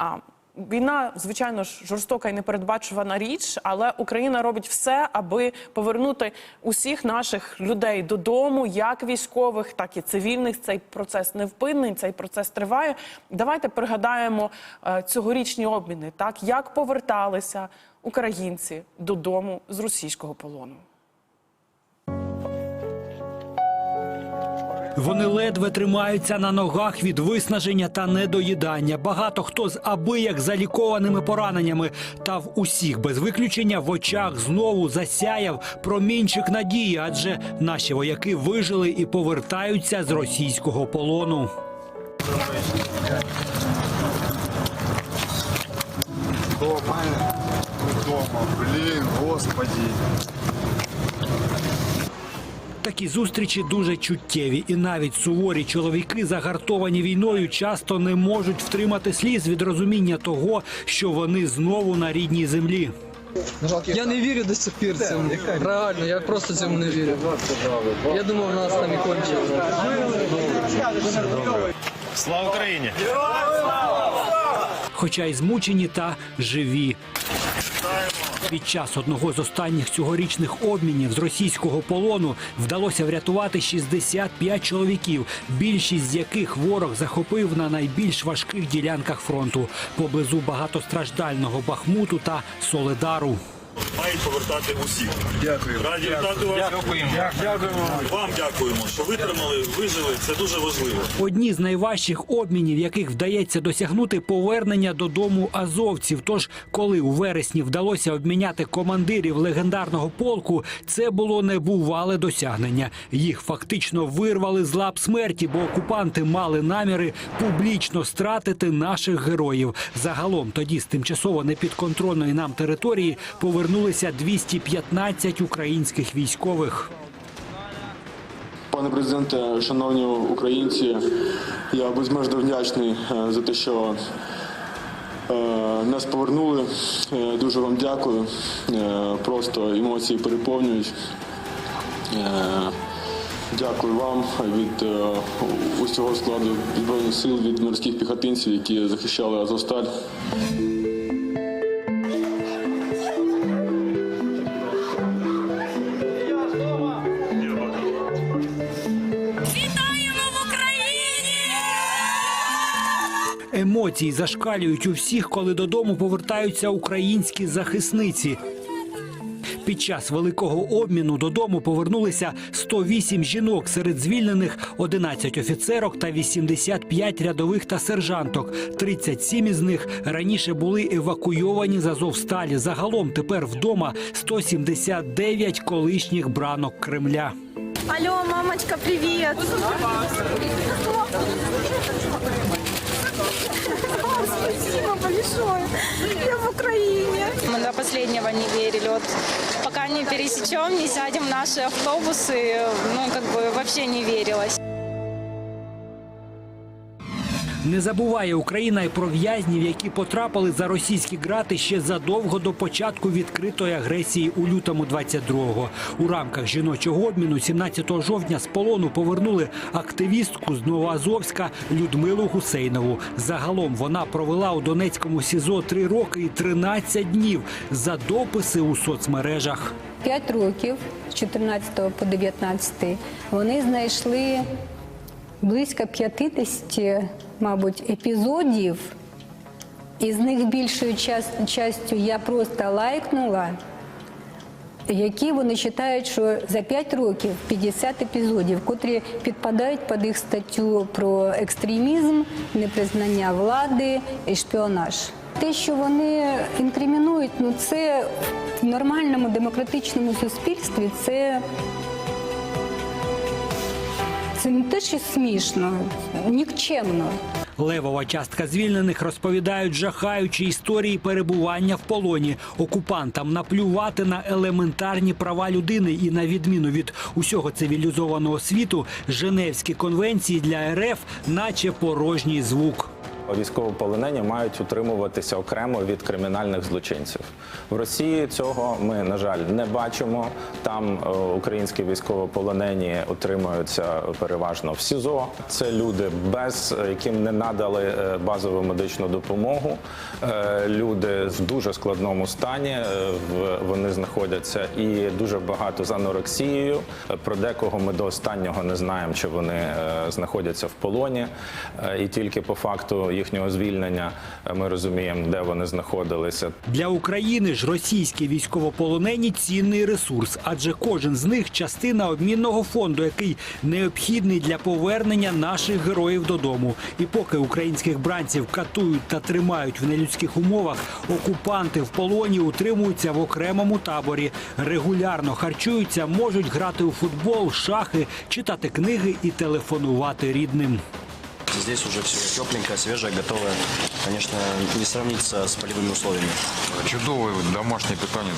А війна, звичайно ж, жорстока і непередбачувана річ, але Україна робить все, аби повернути усіх наших людей додому, як військових, так і цивільних. Цей процес невпинний, цей процес триває. Давайте пригадаємо е, цьогорічні обміни, так як поверталися українці додому з російського полону. Вони ледве тримаються на ногах від виснаження та недоїдання. Багато хто з абияк залікованими пораненнями. Та в усіх без виключення в очах знову засяяв промінчик надії, адже наші вояки вижили і повертаються з російського полону. Дома. Блин, господи. Такі зустрічі дуже чуттєві, і навіть суворі чоловіки, загартовані війною, часто не можуть втримати сліз від розуміння того, що вони знову на рідній землі. Я не вірю до сих пір цьому. Реально, я просто цьому не вірю. Я думав, нас там і кончили. Слава Україні! хоча й змучені та живі. Під час одного з останніх цьогорічних обмінів з російського полону вдалося врятувати 65 чоловіків, більшість з яких ворог захопив на найбільш важких ділянках фронту поблизу багатостраждального Бахмуту та Соледару. Мають повертати усіх. Дякую. Раді вітати вас. Дякуємо. Вам дякуємо, що витримали, вижили. Це дуже важливо. Одні з найважчих обмінів, яких вдається досягнути повернення додому азовців. Тож, коли у вересні вдалося обміняти командирів легендарного полку, це було небувале досягнення. Їх фактично вирвали з лап смерті, бо окупанти мали наміри публічно стратити наших героїв. Загалом тоді з тимчасово непідконтрольної нам території повернулися 215 українських військових. Пане президенте, шановні українці, я безмежно вдячний е, за те, що е, нас повернули. Е, Дуже вам дякую. Просто емоції переповнюють. Дякую вам від усього складу Збройних сил, від морських піхотинців, які захищали Азовсталь. Емоції зашкалюють у всіх, коли додому повертаються українські захисниці. Під час великого обміну додому повернулися 108 жінок, серед звільнених 11 офіцерок та 85 рядових та сержанток. 37 із них раніше були евакуйовані з Азовсталі. Загалом тепер вдома 179 колишніх бранок Кремля. Алло, мамочка, привет! Спасибо большое! Я в Украине! Мы до последнего не верили. Вот пока не пересечем, не сядем в наши автобусы, ну, как бы вообще не верилось. Не забуває Україна й про в'язнів, які потрапили за російські грати ще задовго до початку відкритої агресії у лютому 22-го. У рамках жіночого обміну 17 жовтня з полону повернули активістку з Новоазовська Людмилу Гусейнову. Загалом вона провела у Донецькому СІЗО три роки і 13 днів за дописи у соцмережах. П'ять років з 14 по 19 вони знайшли близько 50, мабуть, епізодів. Із них більшою частю я просто лайкнула, які вони вважають, що за 5 років 50 епізодів, котрі підпадають під їх статтю про екстремізм, непризнання влади і шпіонаж. Те, що вони інкримінують, ну це в нормальному демократичному суспільстві, це, це не те, що смішно, нікчемно. Левова частка звільнених розповідають жахаючі історії перебування в полоні. Окупантам наплювати на елементарні права людини і на відміну від усього цивілізованого світу, Женевські конвенції для РФ, наче порожній звук. Військовополонені мають утримуватися окремо від кримінальних злочинців. В Росії цього ми, на жаль, не бачимо. Там е, українські військовополонені утримуються переважно в СІЗО. Це люди, без яким не надали е, базову медичну допомогу. Е, Люди в дуже складному стані. Вони знаходяться і дуже багато з анорексією. Про декого ми до останнього не знаємо, чи вони знаходяться в полоні. І тільки по факту їхнього звільнення ми розуміємо, де вони знаходилися. Для України ж російські військовополонені цінний ресурс, адже кожен з них частина обмінного фонду, який необхідний для повернення наших героїв додому. І поки українських бранців катують та тримають в нелюдських умовах, окупанти в полоні утримуються в окремому таборі, регулярно харчуються, можуть грати у футбол, шахи, читати книги і телефонувати рідним. Здесь уже все тепленькое, свежее, готовое. Конечно, не сравнится с полевыми условиями. Чудове домашнє питання,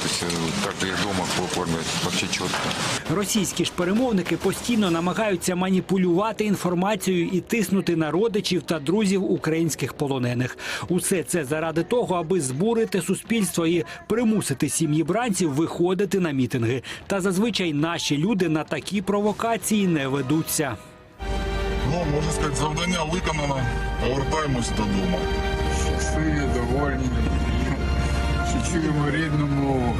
тобто як їх вдома кормлять, взагалі чітко. Російські ж перемовники постійно намагаються маніпулювати інформацією і тиснути на родичів та друзів українських полонених. Усе це заради того, аби збурити суспільство і примусити сім'ї бранців виходити на мітинги. Та зазвичай наші люди на такі провокації не ведуться. Можна сказати, завдання виконано. Повертаємось додому. щасливі, довольні, що чуємо рідну мову.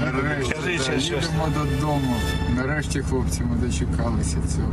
Нарешті да, їдемо додому. Нарешті, хлопці, ми дочекалися цього.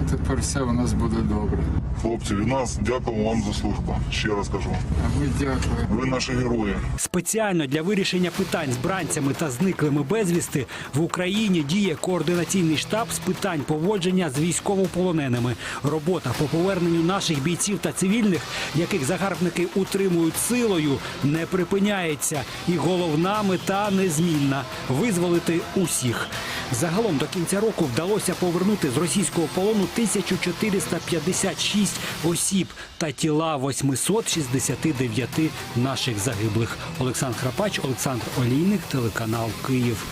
Ну, тепер все у нас буде добре. Хлопці, від нас дякуємо вам за службу. Ще раз кажу. А ми дякуємо. Ви наші герої. Спеціально для вирішення питань з бранцями та зниклими безвісти в Україні діє координаційний штаб з питань поводження з військовополоненими. Робота по поверненню наших бійців та цивільних, яких загарбники утримують силою, не припиняється. І головна мета незмінна визволити усіх. Загалом до кінця року вдалося повернути з російського полону 1456 осіб та тіла 869 наших загиблих. Олександр Храпач, Олександр Олійник, телеканал Київ.